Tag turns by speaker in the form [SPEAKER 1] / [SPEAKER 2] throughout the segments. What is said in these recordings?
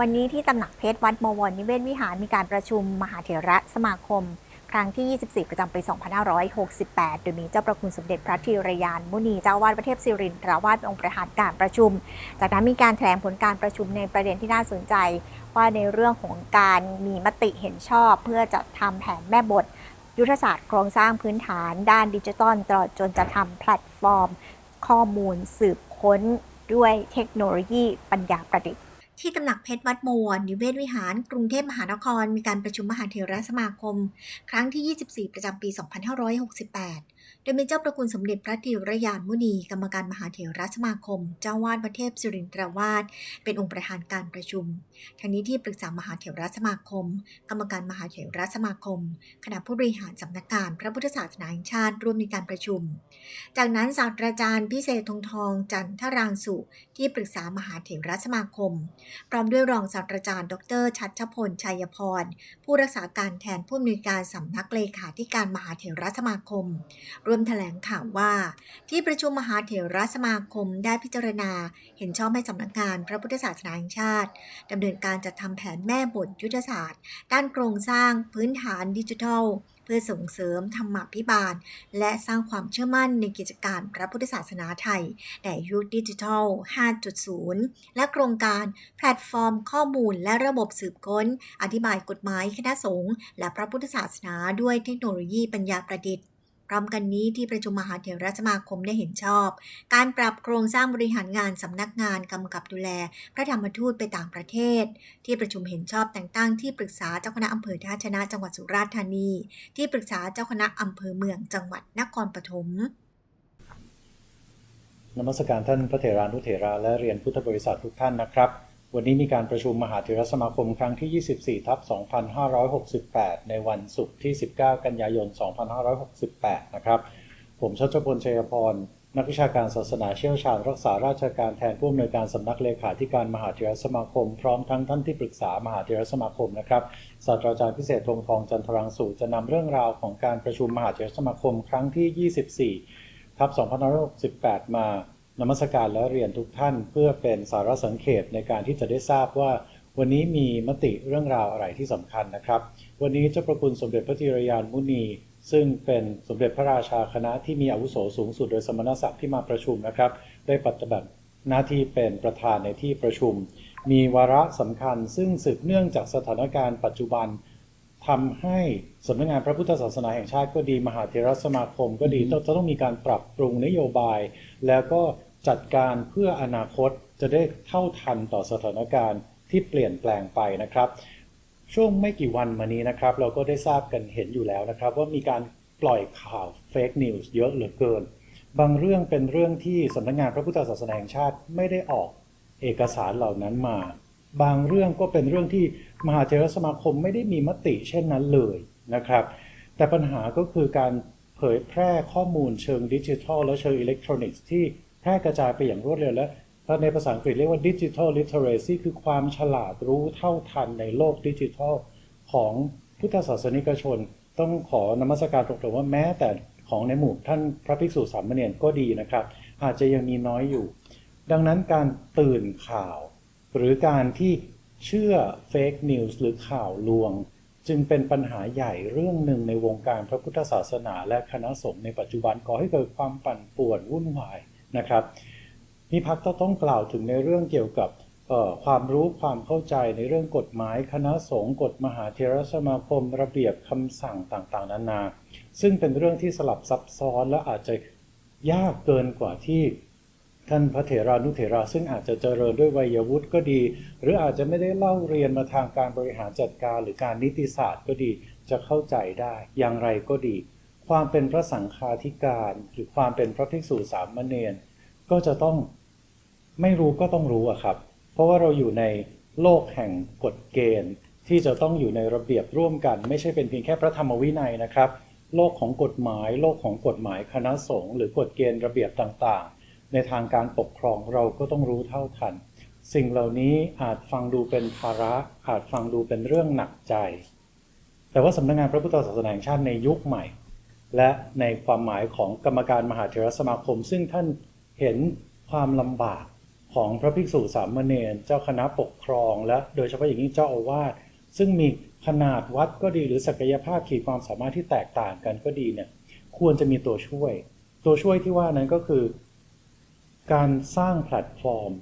[SPEAKER 1] วันนี้ที่ตำหนักเพชรวัดบวรนิเวศวิหารมีการประชุมมหาเถระสมาคม ครั้งที่ 24 ประจำปี 2568 โดยมีเจ้าประคุณสมเด็จพระธีรยาน มุนีเจ้าวาดประเทศสิรินทราวาสองค์ประธานการประชุม จากนั้นมีการแถลงผลการประชุมในประเด็นที่น่าสนใจ ว่าในเรื่องของการมีมติเห็นชอบ เพื่อจะทำแผนแม่บท ยุทธศาสตร์โครงสร้างพื้นฐานด้านดิจิทัลตลอดจนจะทำแพลตฟอร์ม ข้อมูลสืบค้นด้วยเทคโนโลยีปัญญาประดิษฐ์ ที่ตำหนักเพชรวัดโมวรนิเวศวิหาร กรุงเทพมหานคร มีการประชุมมหาเถรสมาคม ครั้งที่ 24 ประจำปี 2568 โดยมีเจ้าประคุณสมเด็จพระธีรยานมุนี กรรมการมหาเถรสมาคม เจ้าวาดประเทศสิรินทราวาสเป็นองค์ประธานการประชุม ทั้งนี้ที่ปรึกษามหาเถรสมาคม กรรมการมหาเถรสมาคม คณะผู้บริหารสำนักงานพระพุทธศาสนาแห่งชาติร่วมในการประชุม จากนั้นศาสตราจารย์พิเศษธงทอง จันทรางสุที่ปรึกษามหาเถรสมาคม พร้อมด้วยรองศาสตราจารย์ ดร ชัชพลชัยพร ผู้รักษาการแทนผู้อำนวยการสำนักเลขาธิการมหาเถรสมาคมร่วมแถลงข่าวว่า ที่ประชุมมหาเถรสมาคมได้พิจารณา เห็นชอบให้สำนักงานพระพุทธศาสนาแห่งชาติดำเนินการจัดทำแผนแม่บทยุทธศาสตร์ ด้านโครงสร้างพื้นฐานดิจิทัล เพื่อส่งเสริมธรรมพิบาล และสร้างความเชื่อมั่นในกิจการพระพุทธศาสนาไทยในยุคดิจิทัล 5.0 และโครงการแพลตฟอร์มข้อมูลและระบบสืบค้น อธิบายกฎหมายคณะสงฆ์และพระพุทธศาสนาด้วยเทคโนโลยีปัญญาประดิษฐ์ พร้อมกันนี้ที่ประชุมมหาเถรสมาคมได้เห็นชอบ การปรับโครงสร้างบริหารงานสำนักงานกำกับดูแล พระธรรมทูตไปต่างประเทศ ที่ประชุมเห็นชอบแต่งตั้งที่ปรึกษาเจ้าคณะอำเภอท่าชนะจังหวัดสุราษฎร์ธานี ที่ปรึกษาเจ้าคณะอำเภอเมืองจังหวัดนครปฐม
[SPEAKER 2] นมัสการท่านพระเถรานุเถระและเรียนพุทธบริษัททุกท่านนะครับ วันนี้มีการประชุมมหาเถรสมาคมครั้งที่ 24 ทับ 2568 ในวันศุกร์ที่ 19 กันยายน 2568 นะครับ ผมชัชพลชัยพร นักวิชาการศาสนาเชี่ยวชาญรักษาราชการแทนผู้อำนวยการสำนักเลขาธิการมหาเถรสมาคม พร้อมทั้งท่านที่ปรึกษามหาเถรสมาคมนะครับ ศาสตราจารย์พิเศษธงทองจันทรังสูจะนำเรื่องราวของการประชุมมหาเถรสมาคมครั้งที่ 24 ทับ 2568 มา นมัสการและเรียนทุกท่านเพื่อเป็นสาระสังเขตในการที่จะได้ทราบว่า วันนี้มีมติเรื่องราวอะไรที่สำคัญนะครับ วันนี้เจ้าประคุณสมเด็จพระธีรยานมุนี ซึ่งเป็นสมเด็จพระราชาคณะที่มีอาวุโสสูงสุดโดยสมณศักดิ์ที่มาประชุมนะครับ ได้ปฏิบัติหน้าที่เป็นประธานในที่ประชุม มีวาระสำคัญ ซึ่งสืบเนื่องจากสถานการณ์ปัจจุบันทำให้สำนักงานพระพุทธศาสนาแห่งชาติก็ดี มหาเถรสมาคมก็ดีจะต้องมีการปรับปรุงนโยบาย แล้วก็ จัดการเพื่ออนาคตจะได้เท่าทันต่อสถานการณ์ที่เปลี่ยนแปลงไปนะครับ ช่วงไม่กี่วันมานี้นะครับ เราก็ได้ทราบกันเห็นอยู่แล้วนะครับ ว่ามีการปล่อยข่าวเฟกนิวส์เยอะเหลือเกิน บางเรื่องเป็นเรื่องที่สำนักงานพระพุทธศาสนาแห่งชาติไม่ได้ออกเอกสารเหล่านั้นมา บางเรื่องก็เป็นเรื่องที่มหาเถรสมาคมไม่ได้มีมติเช่นนั้นเลยนะครับ แต่ปัญหาก็คือการเผยแพร่ข้อมูลเชิงดิจิทัลและเชิงอิเล็กทรอนิกส์ที่ ร่กระจายไปอย่างรวดเร็วและในภาษาอังกฤษเรียกว่าดิจิทัลลิเทเรซีคือความฉลาดรู้เท่าทันในโลกดิจิทัลของพุทธศาสนิกชน ต้องขอนมัสการตรงๆว่าแม้แต่ของในหมู่ท่านพระภิกษุสามเณรก็ดีนะครับ อาจจะยังมีน้อยอยู่ ดังนั้นการตื่นข่าว หรือการที่เชื่อเฟกนิวส์หรือข่าวลวง จึงเป็นปัญหาใหญ่เรื่องหนึ่งในวงการพระพุทธศาสนา และคณะสงฆ์ในปัจจุบันก่อให้เกิดความปั่นป่วนวุ่นวาย นะครับมีพักต้องกล่าวถึงในเรื่องเกี่ยวกับความรู้ความเข้าใจในเรื่องกฎหมาย คณะสงฆ์กฎมหาเทรสมาคม ระเบียบคำสั่งต่างๆ นานา ซึ่งเป็นเรื่องที่สลับซับซ้อนและอาจจะยากเกินกว่าที่ท่านพระเถรานุเถระซึ่งอาจจะเจริญด้วยวัยวุฒิก็ดี หรืออาจจะไม่ได้เล่าเรียนมาทางการบริหารจัดการ หรือการนิติศาสตร์ก็ดีจะเข้าใจได้อย่างไรก็ดี ความเป็นพระสังฆาธิการหรือความเป็นพระภิกษุสามเณรก็จะต้องไม่รู้ก็ต้องรู้อะครับ เพราะว่าเราอยู่ในโลกแห่งกฎเกณฑ์ ที่จะต้องอยู่ในระเบียบร่วมกัน ไม่ใช่เป็นเพียงแค่พระธรรมวินัยนะครับ โลกของกฎหมาย โลกของกฎหมายคณะสงฆ์หรือกฎเกณฑ์ระเบียบต่างๆ ในทางการปกครองเราก็ต้องรู้เท่าทัน สิ่งเหล่านี้อาจฟังดูเป็นภาระอาจฟังดูเป็นเรื่องหนักใจ แต่ว่าสำนักงานพระพุทธศาสนาแห่งชาติในยุคใหม่ และในความหมายของกรรมการมหาเถรสมาคม ซึ่งท่านเห็นความลำบากของพระภิกษุสามเณรเจ้าคณะปกครอง และโดยเฉพาะอย่างยิ่งเจ้าอาวาสซึ่งมีขนาดวัดก็ดีหรือศักยภาพขีดความสามารถที่แตกต่างกันก็ดีเนี่ยควรจะมีตัวช่วย ตัวช่วยที่ว่านั้นก็คือ การสร้างแพลตฟอร์ม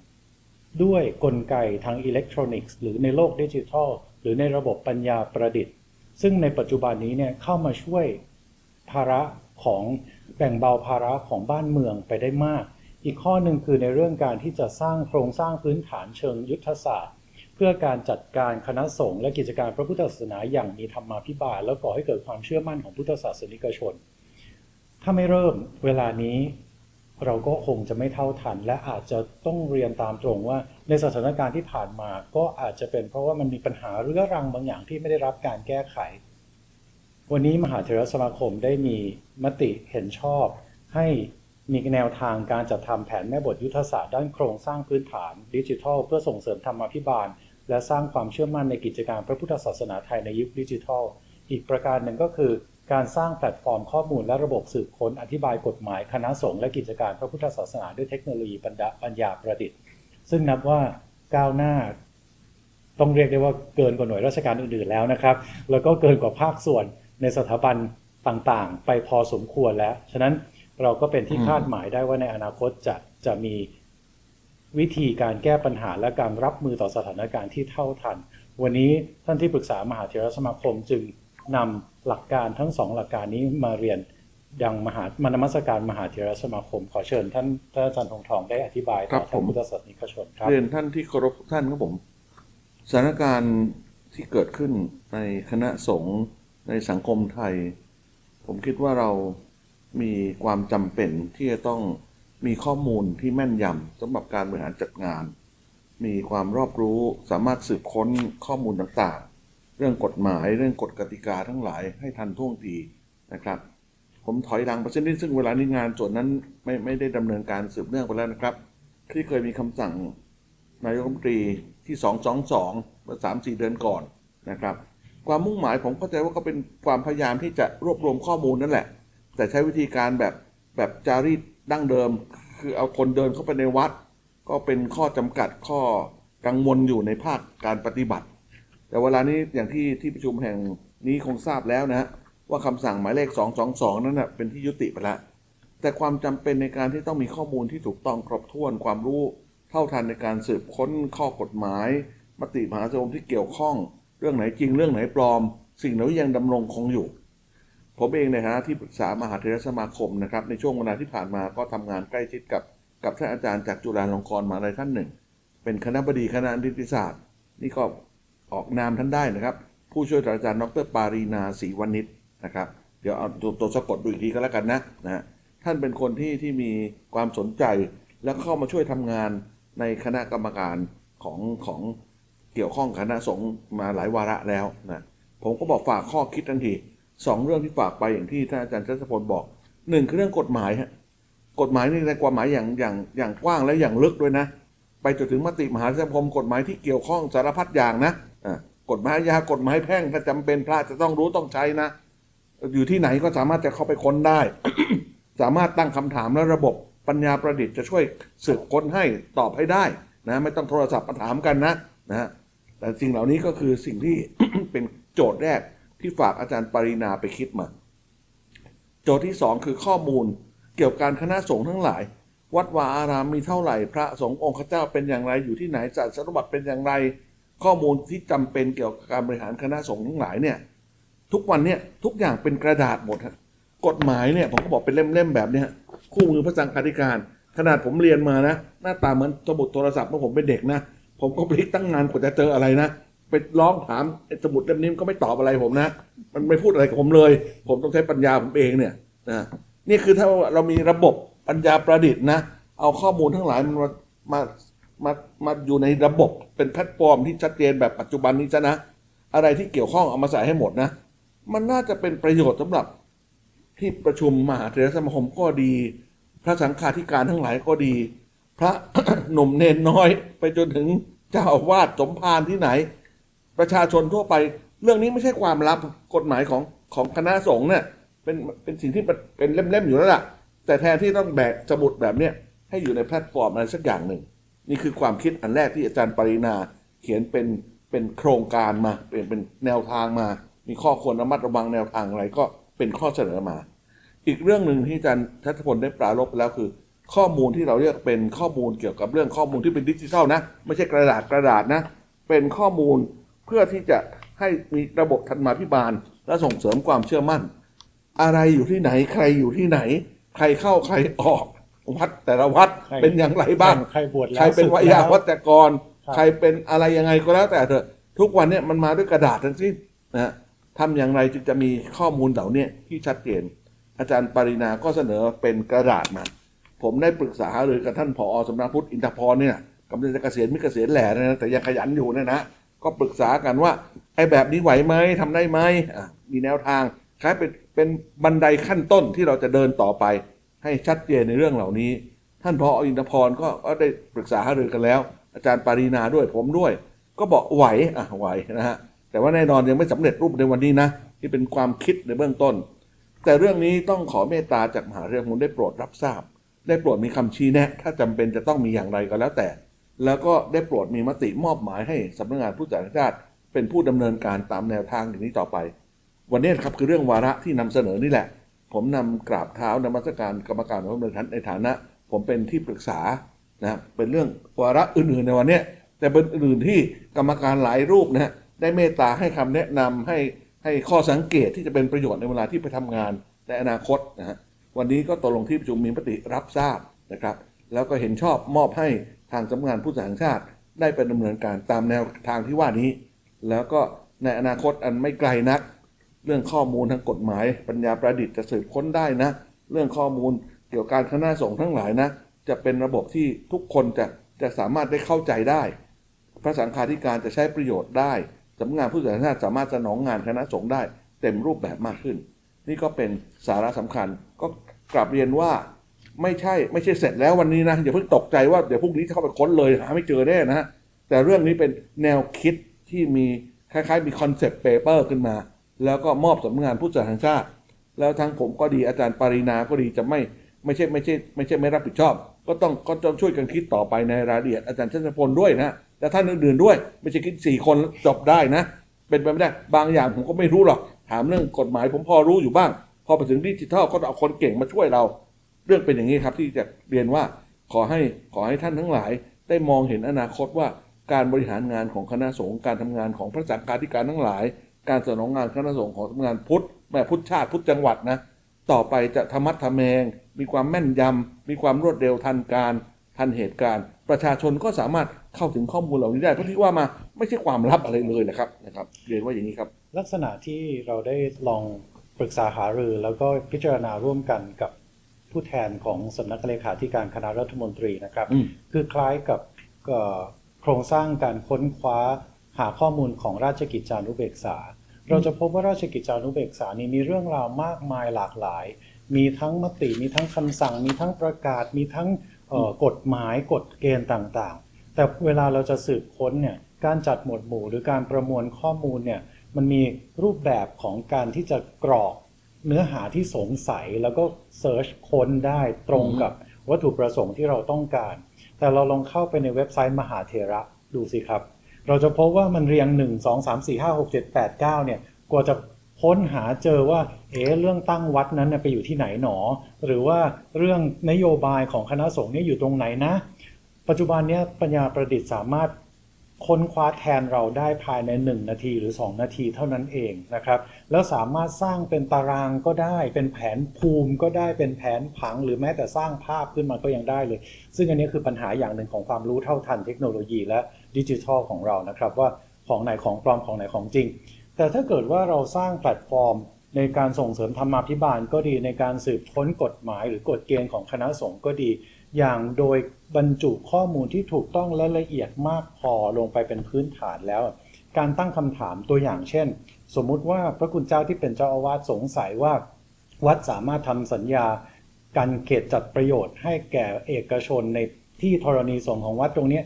[SPEAKER 2] ด้วยกลไกทางอิเล็กทรอนิกส์หรือในโลกดิจิทัล หรือในระบบปัญญาประดิษฐ์ ซึ่งในปัจจุบันนี้เนี่ยเข้ามาช่วย ภาระของแบ่งเบาภาระของบ้านเมืองไปได้มาก อีกข้อหนึ่งคือในเรื่องการที่จะสร้างโครงสร้างพื้นฐานเชิงยุทธศาสตร์ เพื่อการจัดการคณะสงฆ์และกิจการพระพุทธศาสนาอย่างมีธรรมาภิบาล แล้วก่อให้เกิดความเชื่อมั่นของพุทธศาสนิกชน ถ้าไม่เริ่มเวลานี้เราก็คงจะไม่เท่าทัน และอาจจะต้องเรียนตามตรงว่า ในสถานการณ์ที่ผ่านมาก็อาจจะเป็นเพราะว่ามันมีปัญหาเรื้อรังบางอย่างที่ไม่ได้รับการแก้ไข วันนี้มหาเถรสมาคมได้มีมติเห็นชอบ ให้มีแนวทางการจัดทำแผนแม่บทยุทธศาสตร์ด้านโครงสร้างพื้นฐานดิจิทัล เพื่อส่งเสริมธรรมาภิบาล และสร้างความเชื่อมั่นในกิจการพระพุทธศาสนาไทยในยุคดิจิทัล อีกประการหนึ่งก็คือ การสร้างแพลตฟอร์มข้อมูลและระบบสืบค้นอธิบายกฎหมายคณะสงฆ์และกิจการพระพุทธศาสนาด้วยเทคโนโลยีปัญญาประดิษฐ์ ซึ่งนับว่าก้าวหน้าต้องเรียกได้ว่าเกินกว่าหน่วยราชการอื่นๆแล้วนะครับ แล้วก็เกินกว่าภาคส่วน ในสถาบันต่างๆ ไปพอสมควรแล้ว ฉะนั้นเราก็เป็นที่คาดหมายได้ว่าในอนาคตจะจะมีวิธีการแก้ปัญหาและการรับมือต่อสถานการณ์ที่เท่าทัน วันนี้ท่านที่ปรึกษามหาเถรสมาคมจึงนำหลักการทั้งสองหลักการนี้มาเรียนยังมหามานมัสการมหาเถรสมาคม ขอเชิญท่านท่านอาจารย์ทองทองได้อธิบาย
[SPEAKER 3] ครั
[SPEAKER 2] ต่อบ
[SPEAKER 3] ผ
[SPEAKER 2] ท่าน
[SPEAKER 3] ม
[SPEAKER 2] พุทธศาสนิกชนครับ
[SPEAKER 3] เรียนท่านที่เคารพทุกท่านครับผมสถานการณ์ที่เกิดขึ้นในคณะสงฆ์ ในสังคมไทย ผมคิดว่าเรามีความจำเป็นที่จะต้องมีข้อมูลที่แม่นยำสำหรับการบริหารจัดงาน มีความรอบรู้สามารถสืบค้นข้อมูลต่างๆ เรื่องกฎหมายเรื่องกฎกติกาทั้งหลายให้ทันท่วงทีนะครับ ผมถอยหลังไปเส้นนิดซึ่งเวลานี้งานส่วนนั้นไม่ไม่ได้ดำเนินการสืบเนื่องไปแล้วนะครับ ที่เคยมีคำสั่งนายกรัฐมนตรีที่ 222เมื่อ3-4 เดือนก่อนนะครับ ความมุ่งหมายผมเข้าใจว่าก็เป็นความพยายามที่จะรวบรวมข้อมูลนั่นแหละ แต่ใช้วิธีการแบบแบบจารีตดั้งเดิม คือเอาคนเดินเข้าไปในวัด ก็เป็นข้อจำกัดข้อกังวลอยู่ในภาคการปฏิบัติ แต่เวลานี้อย่างที่ที่ประชุมแห่งนี้คงทราบแล้วนะว่าคำสั่งหมายเลข 222 นั้นนะเป็นที่ยุติไปแล้วแต่ความจำเป็นในการที่ต้องมีข้อมูลที่ถูกต้องครบถ้วนความรู้เท่าทันในการสืบค้นข้อกฎหมาย มติมหาชนที่เกี่ยวข้อง รื่องไหนจริงเรื่องไหนปลอม สิ่งเหล่านี้ยังดำรงคงอยู่ ผมเองในฐานะที่ปรึกษามหาเทรสมาคมนะครับในช่วงเวลาที่ผ่านมาก็ทำงานใกล้ชิดกับกับท่านอาจารย์จากจุฬาลงกรณ์มหาลัยท่านหนึ่ง เป็นคณะบดีคณะนิติศาสตร์ นี่ก็ออกนามท่านได้นะครับ ผู้ช่วยศาสตราจารย์ดรปารีนาศรีวณิชนะครับเดี๋ยวเอาตัวตัวสะกดดูอีกทีก็แล้วกันนะนะฮะท่านเป็นคนที่ที่มีความสนใจและเข้ามาช่วยทำงานในคณะกรรมการของของ เกี่ยวข้องคณะสงฆ์มาหลายวาระแล้วนะผมก็บอกฝากข้อคิดทันทีสองเรื่องที่ฝากไปอย่างที่ท่านอาจารย์ชัชพลบอกหนึ่งคือเรื่องกฎหมายฮะกฎหมายนี่ในความหมายอย่างอย่างอย่างกว้างและอย่างลึกด้วยนะ ไปจนถึงมติมหาสังคมกฎหมายที่เกี่ยวข้องสารพัดอย่างนะกฎหมายอากฎหมายแพ่งถ้าจำเป็นพระจะต้องรู้ต้องใช้นะ อยู่ที่ไหนก็สามารถจะเข้าไปค้นได้ สามารถตั้งคำถามและระบบปัญญาประดิษฐ์จะช่วยสืบค้นให้ตอบให้ได้นะ ไม่ต้องโทรศัพท์มาถามกันนะนะ แต่สิ่งเหล่านี้ก็คือสิ่งที่เป็นโจทย์แรกที่ฝากอาจารย์ปรินาไปคิดมา โจทย์ที่สองคือข้อมูลเกี่ยวกับการคณะสงฆ์ทั้งหลาย วัดวาอารามมีเท่าไหร่ พระสงฆ์องค์ข้าเจ้าเป็นอย่างไรอยู่ที่ไหนจัดสมบัติเป็นอย่างไร ข้อมูลที่จำเป็นเกี่ยวกับการบริหารคณะสงฆ์ทั้งหลายเนี่ยทุกวันเนี่ยทุกอย่างเป็นกระดาษหมดกฎหมายเนี่ยผมก็บอกเป็นเล่มๆแบบเนี้ยคู่มือพระสังฆาธิการ ขนาดผมเรียนมานะ หน้าตาเหมือนสมุดโทรศัพท์เมื่อผมเป็นเด็กนะ ผมก็พลิกตั้งนานกว่าจะเจออะไรนะไปร้องถามไอ้สมุดเล่มนี้ก็ไม่ตอบอะไรผมนะ มันไม่พูดอะไรกับผมเลย ผมต้องใช้ปัญญาผมเองเนี่ยนะนี่คือถ้าเรามีระบบปัญญาประดิษฐ์นะ เอาข้อมูลทั้งหลายมันมามามามาอยู่ในระบบเป็นแพลตฟอร์มที่ชัดเจนแบบปัจจุบันนี้ซะนะ อะไรที่เกี่ยวข้องเอามาใส่ให้หมดนะ มันน่าจะเป็นประโยชน์สำหรับที่ประชุมมหาเถรสมาคมก็ดี พระสังฆาธิการทั้งหลายก็ดี พระหนุ่มเนนน้อย ไปจนถึงเจ้าอาวาสสมภารที่ไหน ประชาชนทั่วไป เรื่องนี้ไม่ใช่ความลับกฎหมายของของคณะสงฆ์เนี่ยเป็นเป็นสิ่งที่เป็นเล่มๆอยู่แล้วล่ะ แต่แทนที่ต้องแบกสมุดแบบเนี้ยให้อยู่ในแพลตฟอร์มอะไรสักอย่างหนึ่ง นี่คือความคิดอันแรกที่อาจารย์ปรินาเขียนเป็นเป็นโครงการมาเป็นเป็นแนวทางมา มีข้อควรระมัดระวังแนวทางอะไรก็เป็นข้อเสนอมา อีกเรื่องหนึ่งที่อาจารย์ทัศพลได้ปรารภไปแล้วคือ ข้อมูลที่เราเรียกเป็นข้อมูลเกี่ยวกับเรื่องข้อมูลที่เป็นดิจิทัลนะ ไม่ใช่กระดาษกระดาษนะ เป็นข้อมูลเพื่อที่จะให้มีระบบธรรมาภิบาล และส่งเสริมความเชื่อมั่น อะไรอยู่ที่ไหน ใครอยู่ที่ไหน ใครเข้าใครออกวัดแต่ละวัด
[SPEAKER 2] ใคร
[SPEAKER 3] เป็นอย่างไรบ้าง
[SPEAKER 2] ใครบวชแล้ว
[SPEAKER 3] ใครเป็น
[SPEAKER 2] ศึก
[SPEAKER 3] วิ
[SPEAKER 2] แล้
[SPEAKER 3] ยาวัจกร
[SPEAKER 2] ครับ
[SPEAKER 3] ใครเป็นอะไรยังไงก็แล้วแต่เถอะทุกวันเนี่ยมันมาด้วยกระดาษทั้งสิ้นนะฮะทำอย่างไรจึงจะมีข้อมูลเหล่าเนี้ที่ชัดเจน อาจารย์ปรินาก็เสนอเป็นกระดาษมา ผมได้ปรึกษาหารือกับท่านผอสำนักพุทธอินทพรเนี่ยกำลังจะเกษียณไม่เกษียณแหล่นะแต่ยังขยันอยู่เนี่ยนะก็ปรึกษากันว่าไอ้แบบนี้ไหวไหมทำได้ไหมมีแนวทางคล้ายเป็นเป็นบันไดขั้นต้นที่เราจะเดินต่อไป ให้ชัดเจนในเรื่องเหล่านี้ ท่านผออินทพรก็ก็ได้ปรึกษาหารือกันแล้ว อาจารย์ปารีนาด้วยผมด้วย ก็บอกไหวอะไหวนะฮะแต่ว่าแน่นอนยังไม่สำเร็จรูปในวันนี้นะที่เป็นความคิดในเบื้องต้น แต่เรื่องนี้ต้องขอเมตตาจากมหาเรื่องมุลได้โปรดรับทราบ ได้โปรดมีคำชี้แนะ ถ้าจำเป็นจะต้องมีอย่างไรก็แล้วแต่ แล้วก็ได้โปรดมีมติมอบหมายให้สำนักงานผู้จัดการชาติเป็นผู้ดำเนินการตามแนวทางอย่างนี้ต่อไป วันนี้ครับคือเรื่องวาระที่นำเสนอนี่แหละ ผมนำกราบเท้านมัสการกรรมการผู้ดำเนินการในฐานะ ผมเป็นที่ปรึกษานะเป็นเรื่องวาระอื่นๆในวันนี้แต่เป็นอื่นที่กรรมการหลายรูปนะฮะได้เมตตาให้คำแนะนำให้ให้ข้อสังเกตที่จะเป็นประโยชน์ในเวลาที่ไปทำงานในอนาคตนะฮะ วันนี้ก็ตกลงที่ประชุมมีมติรับทราบนะครับ แล้วก็เห็นชอบมอบให้ทางสำนักงานผู้จัดการชาติได้เป็นดำเนินการตามแนวทางที่ว่านี้ แล้วก็ในอนาคตอันไม่ไกลนัก เรื่องข้อมูลทางกฎหมาย ปัญญาประดิษฐ์จะสืบค้นได้นะ เรื่องข้อมูลเกี่ยวกับการคณะสงฆ์ทั้งหลายนะ จะเป็นระบบที่ทุกคนจะจะสามารถได้เข้าใจได้ พระสังฆาธิการจะใช้ประโยชน์ได้สำนักงานผู้จัดการชาติสามารถสนองงานคณะสงฆ์ได้ เต็มรูปแบบมากขึ้น นี่ก็เป็นสาระสำคัญ กลับเรียนว่าไม่ใช่ไม่ใช่เสร็จแล้ววันนี้นะอย่าเพิ่งตกใจว่าเดี๋ยวพรุ่งนี้จะเข้าไปค้นเลยหาไม่เจอแน่นะฮะแต่เรื่องนี้เป็นแนวคิดที่มีคล้ายๆมีคอนเซปต์เปเปอร์ขึ้นมา แล้วก็มอบสำนักงานผู้จัดการชาติ แล้วทั้งผมก็ดีอาจารย์ปรินาก็ดีจะไม่ไม่ใช่ไม่ใช่ไม่ใช่ไม่รับผิดชอบ ก็ต้องก็ต้องช่วยกันคิดต่อไปในรายละเอียดอาจารย์ชัชพลด้วยนะและท่านอื่นๆด้วย ไม่ใช่คิดสี่คนจบได้นะ เป็นไปไม่ได้บางอย่างผมก็ไม่รู้หรอกถามเรื่องกฎหมายผมพอรู้อยู่บ้าง พอไปถึงดิจิทัลก็เอาคนเก่งมาช่วยเรา เรื่องเป็นอย่างนี้ครับที่จะเรียนว่าขอให้ขอให้ท่านทั้งหลาย ได้มองเห็นอนาคตว่าการบริหารงานของคณะสงฆ์การทำงานของพระสังฆาธิการทั้งหลาย การสนองงานคณะสงฆ์ของสำนักงานพุทธแม่พุทธชาติพุทธจังหวัดนะต่อไปจะธรรมัดทะแมง มีความแม่นยำมีความรวดเร็วทันการ ทันเหตุการณ์ ประชาชนก็สามารถเข้าถึงข้อมูลเหล่านี้ได้เพราะที่ว่ามาไม่ใช่ความลับอะไรเลยนะครับนะครับ เรียนว่าอย่างนี้ครับ
[SPEAKER 2] ลักษณะที่เราได้ลอง ปรึกษาหารือแล้วก็พิจารณาร่วมกันกับผู้แทนของสำนักเลขาธิการคณะรัฐมนตรีนะครับ
[SPEAKER 3] อืม
[SPEAKER 2] คือคล้ายกับเอ่อโครงสร้างการค้นคว้าหาข้อมูลของราชกิจจานุเบกษา เราจะพบว่าราชกิจจานุเบกษานี้มีเรื่องราวมากมายหลากหลาย มีทั้งมติ มีทั้งคำสั่ง มีทั้งประกาศ มีทั้งเอ่อกฎหมายกฎเกณฑ์ต่างๆ แต่เวลาเราจะสืบค้นเนี่ยการจัดหมวดหมู่หรือการประมวลข้อมูลเนี่ย มันมีรูปแบบของการที่จะกรอกเนื้อหาที่สงสัยแล้วก็เซิร์ชค้นได้ตรงกับวัตถุประสงค์ที่เราต้องการ แต่เราลองเข้าไปในเว็บไซต์มหาเถระดูสิครับ เราจะพบว่ามันเรียง 1 2 3 4 5 6 7 8 9 เนี่ย กว่าจะค้นหาเจอว่า เอ๊ะเรื่องตั้งวัดนั้นน่ะไปอยู่ที่ไหนหนอ หรือว่าเรื่องนโยบายของคณะสงฆ์เนี่ยอยู่ตรงไหนนะ ปัจจุบันเนี้ยปัญญาประดิษฐ์สามารถ ค้นคว้าแทนเราได้ภายใน 1 นาทีหรือ 2 นาทีเท่านั้นเองนะครับ แล้วสามารถสร้างเป็นตารางก็ได้ เป็นแผนภูมิก็ได้เป็นแผนผัง หรือแม้แต่สร้างภาพขึ้นมาก็ยังได้เลย ซึ่งอันนี้คือปัญหาอย่างหนึ่งของความรู้เท่าทันเทคโนโลยีและดิจิทัลของเรานะครับ ว่าของไหนของปลอมของไหนของจริง แต่ถ้าเกิดว่าเราสร้างแพลตฟอร์ม ในการส่งเสริมธรรมาภิบาลก็ดีในการสืบค้นกฎหมาย หรือกฎเกณฑ์ของคณะสงฆ์ก็ดี อย่างโดยบรรจุข้อมูลที่ถูกต้องและละเอียดมากพอลงไปเป็นพื้นฐานแล้ว การตั้งคำถามตัวอย่างเช่น สมมุติว่าพระคุณเจ้าที่เป็นเจ้าอาวาสสงสัยว่า วัดสามารถทำสัญญา การเขตจัดประโยชน์ให้แก่เอกชนในที่ธรณีสงฆ์ของวัดตรงนี้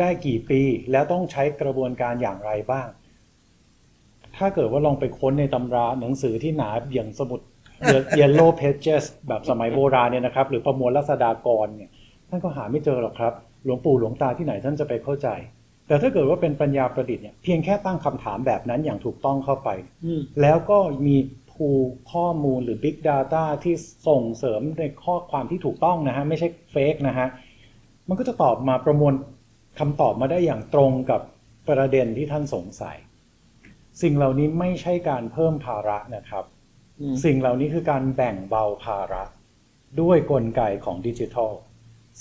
[SPEAKER 2] ได้กี่ปีแล้วต้องใช้กระบวนการอย่างไรบ้าง ถ้าเกิดว่าลองไปค้นในตำราหนังสือที่หนาอย่างสมุด Yellow Pages แบบสมัยโบราณเนี่ยนะครับ หรือประมวลรัษฎากรเนี่ยท่านก็หาไม่เจอหรอกครับ หลวงปู่หลวงตาที่ไหนท่านจะไปเข้าใจ แต่ถ้าเกิดว่าเป็นปัญญาประดิษฐ์เนี่ยเพียงแค่ตั้งคำถามแบบนั้นอย่างถูกต้องเข้าไป
[SPEAKER 3] อืม
[SPEAKER 2] แล้วก็มีภูข้อมูลหรือ Big Data ที่ส่งเสริมในข้อความที่ถูกต้องนะฮะไม่ใช่เฟกนะฮะมันก็จะตอบมาประมวลคำตอบมาได้อย่างตรงกับประเด็นที่ท่านสงสัย สิ่งเหล่านี้ไม่ใช่การเพิ่มภาระนะครับ
[SPEAKER 3] อืม
[SPEAKER 2] สิ่งเหล่านี้คือการแบ่งเบาภาระด้วยกลไกของดิจิทัล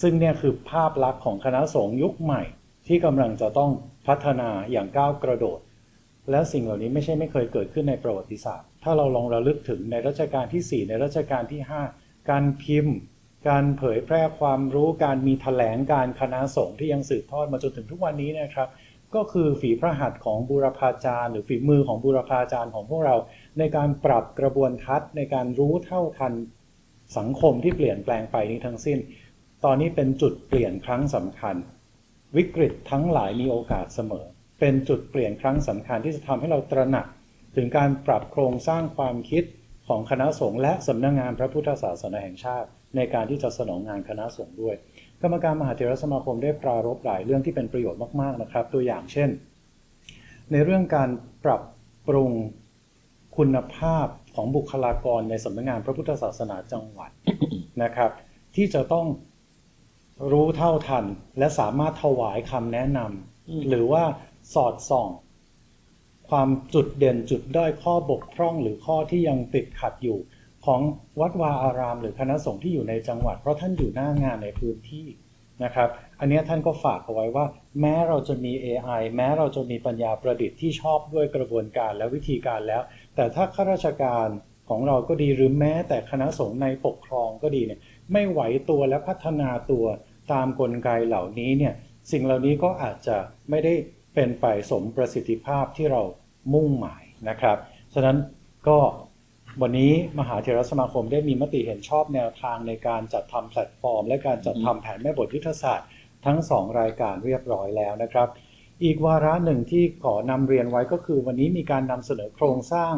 [SPEAKER 2] ซึ่งเนี่ยคือภาพลักษณ์ของคณะสงฆ์ยุคใหม่ ที่กำลังจะต้องพัฒนาอย่างก้าวกระโดด และสิ่งเหล่านี้ไม่ใช่ไม่เคยเกิดขึ้นในประวัติศาสตร์ ถ้าเราลองระลึกถึงในรัชกาลที่ 4 ในรัชกาลที่ 5 การพิมพ์ การเผยแพร่ความรู้การมีแถลงการคณะสงฆ์ที่ยังสืบทอดมาจนถึงทุกวันนี้นะครับ ก็คือฝีพระหัตถ์ของบูรพาจารย์ หรือฝีมือของบูรพาจารย์ของพวกเรา ในการปรับกระบวนทัศน์ในการรู้เท่าทันสังคมที่เปลี่ยนแปลงไปนี้ทั้งสิ้น ตอนนี้เป็นจุดเปลี่ยนครั้งสำคัญ วิกฤตทั้งหลายมีโอกาสเสมอ เป็นจุดเปลี่ยนครั้งสำคัญที่จะทำให้เราตระหนัก ถึงการปรับโครงสร้างความคิดของคณะสงฆ์และสำนักงานพระพุทธศาสนาแห่งชาติ ในการที่จะสนองงานคณะสงฆ์ด้วย กรรมการมหาเถรสมาคมได้ปรารภหลายเรื่องที่เป็นประโยชน์มากๆนะครับ ตัวอย่างเช่น ในเรื่องการปรับปรุงคุณภาพของบุคลากรในสำนักงานพระพุทธศาสนาจังหวัดนะครับ ที่จะต้องรู้เท่าทัน และสามารถถวายคำแนะนำหรือว่าสอดส่อง ความจุดเด่นจุดด้อยข้อบกพร่องหรือข้อที่ยังติดขัดอยู่ ของวัดวาอาราม หรือคณะสงฆ์ที่อยู่ในจังหวัด เพราะท่านอยู่หน้างานในพื้นที่นะครับ อันนี้ท่านก็ฝากเอาไว้ว่า แม้เราจะมี AI แม้เราจะมีปัญญาประดิษฐ์ที่ชอบด้วยกระบวนการและวิธีการแล้ว แต่ถ้าข้าราชการของเราก็ดีหรือแม้แต่คณะสงฆ์ในปกครองก็ดีเนี่ยไม่ไหวตัวและพัฒนาตัวตามกลไกเหล่านี้เนี่ยสิ่งเหล่านี้ก็อาจจะไม่ได้เป็นไปสมประสิทธิภาพที่เรามุ่งหมายนะครับ ฉะนั้นก็ วันนี้มหาเถรสมาคมได้มีมติเห็นชอบแนวทางในการจัดทำแพลตฟอร์ม และการจัดทำแผนแม่บทยุทธศาสตร์ ทั้งสองรายการเรียบร้อยแล้วนะครับ อีกวาระหนึ่งที่ขอนำเรียนไว้ก็คือ วันนี้มีการนำเสนอโครงสร้าง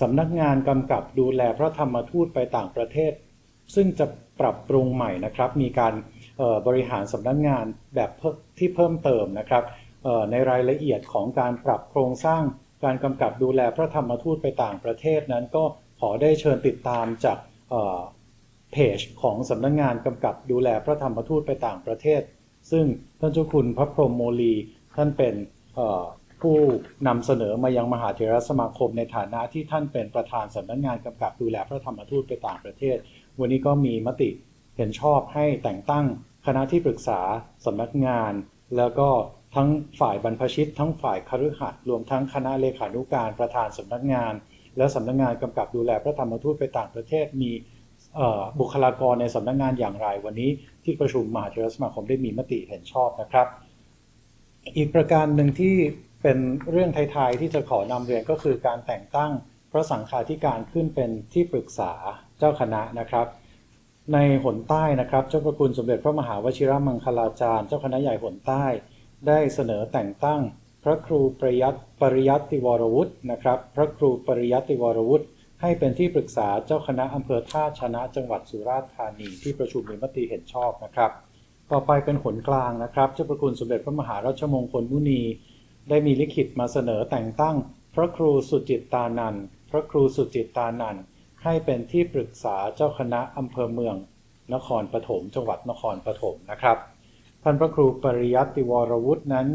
[SPEAKER 2] สำนักงานกำกับดูแลพระธรรมทูตไปต่างประเทศ ซึ่งจะปรับปรุงใหม่นะครับ มีการบริหารสำนักงานแบบที่เพิ่มเติมนะครับในรายละเอียดของการปรับโครงสร้าง การกำกับดูแลพระธรรมทูตไปต่างประเทศนั้นก็ขอได้เชิญติดตามจากเพจของสำนักงานกำกับดูแลพระธรรมทูตไปต่างประเทศ ซึ่งท่านเจ้าคุณพระพรหมโมลีท่านเป็นผู้นำเสนอมายังมหาเถรสมาคมในฐานะที่ท่านเป็นประธานสำนักงานกำกับดูแลพระธรรมทูตไปต่างประเทศ วันนี้ก็มีมติเห็นชอบให้แต่งตั้งคณะที่ปรึกษาสำนักงาน แล้วก็ ทั้งฝ่ายบรรพชิต ทั้งฝ่ายคฤหัสถ์รวมทั้งคณะเลขานุการประธานสำนักงาน และสำนักงานกำกับดูแลพระธรรมทูตไปต่างประเทศมีบุคลากรในสำนักงานอย่างไร วันนี้ที่ประชุมมหาเถรสมาคมได้มีมติเห็นชอบนะครับ อีกประการหนึ่งที่เป็นเรื่องไทยๆที่จะขอนำเรียนก็คือการแต่งตั้งพระสังฆาธิการขึ้นเป็นที่ปรึกษาเจ้าคณะนะครับ ในหนใต้นะครับ เจ้าพระคุณสมเด็จพระมหาวชิรมังคลาจารย์ เจ้าคณะใหญ่หนใต้ ได้เสนอแต่งตั้ง พระครูปริยัติปริยัติวรวุฒินะครับ พระครูปริยัติวรวุฒิให้เป็นที่ปรึกษาเจ้าคณะอำเภอท่าชนะจังหวัดสุราษฎร์ธานีที่ประชุมมีมติเห็นชอบนะครับ ต่อไปเป็นหนกลางนะครับเจ้าพระคุณสมเด็จพระมหาราชมงคลมุนี ได้มีลิขิตมาเสนอแต่งตั้ง พระครูสุจิตตานันพระครูสุจิตตานันให้เป็นที่ปรึกษาเจ้าคณะอำเภอเมือง นครปฐมจังหวัดนครปฐมนะครับ ท่านพระครูปริยัติวรวุฒินั้น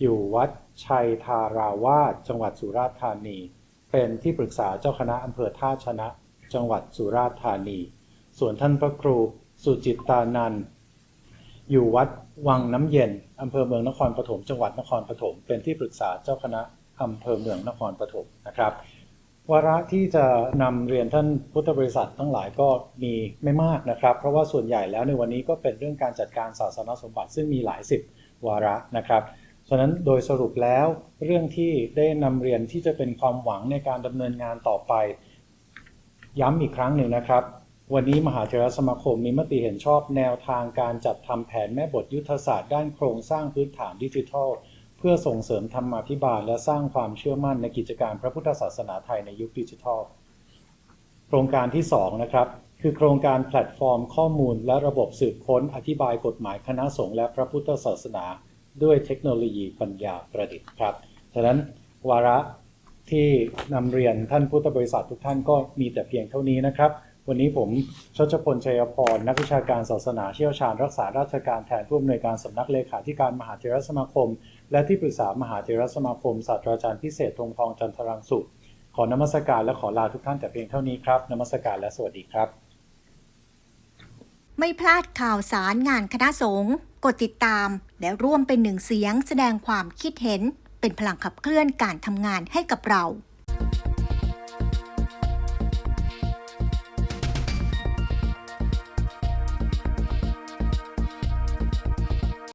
[SPEAKER 2] อยู่วัดชัยธาราวาสจังหวัดสุราษฎร์ธานี เป็นที่ปรึกษาเจ้าคณะอำเภอท่าชนะ จังหวัดสุราษฎร์ธานี ส่วนท่านพระครูสุจิตตานันอยู่วัดวังน้ำเย็นอำเภอเมืองนครปฐมจังหวัดนครปฐมเป็นที่ปรึกษาเจ้าคณะอำเภอเมืองนครปฐมนะครับ วาระที่จะนำเรียนท่านพุทธบริษัททั้งหลายก็มีไม่มากนะครับ เพราะว่าส่วนใหญ่แล้วในวันนี้ก็เป็นเรื่องการจัดการศาสนสมบัติซึ่งมีหลายสิบวาระนะครับฉะนั้นโดยสรุปแล้วเรื่องที่ได้นำเรียนที่จะเป็นความหวังในการดำเนินงานต่อไป ย้ำอีกครั้งหนึ่งนะครับ วันนี้มหาเถรสมาคมมีมติเห็นชอบแนวทางการจัดทำแผนแม่บทยุทธศาสตร์ด้านโครงสร้างพื้นฐานดิจิทัล พื่อส่งเสริมธรรมาภิบาลและสร้างความเชื่อมั่นในกิจการพระพุทธศาสนาไทยในยุคดิจิทัล โครงการที่2นะครับคือโครงการแพลตฟอร์มข้อมูลและระบบสืบค้นอธิบายกฎหมายคณะสงฆ์และพระพุทธศาสนา ด้วยเทคโนโลยีปัญญาประดิษฐ์ครับฉะนั้นวาระที่นำเรียนท่านพุทธบริษัททุกท่านก็มีแต่เพียงเท่านี้นะครับ วันนี้ผมชชพลชัยพร นักวิชาการศาสนาเชี่ยวชาญ รักษาราชการแทนผู้อำนวยการสำนักเลขาธิการมหาเถรสมาคม และที่ปรึกษามหาเถรสมาคมศาสตราจารย์พิเศษธงทองจันทรังสุขขอนมัสการและขอลาทุกท่านแต่เพียงเท่านี้ครับนมัสการและสวัสดีครับ
[SPEAKER 1] ไม่พลาดข่าวสารงานคณะสงฆ์กดติดตาม และร่วมเป็นหนึ่งเสียงแสดงความคิดเห็น เป็นพลังขับเคลื่อนการทำงานให้กับเรา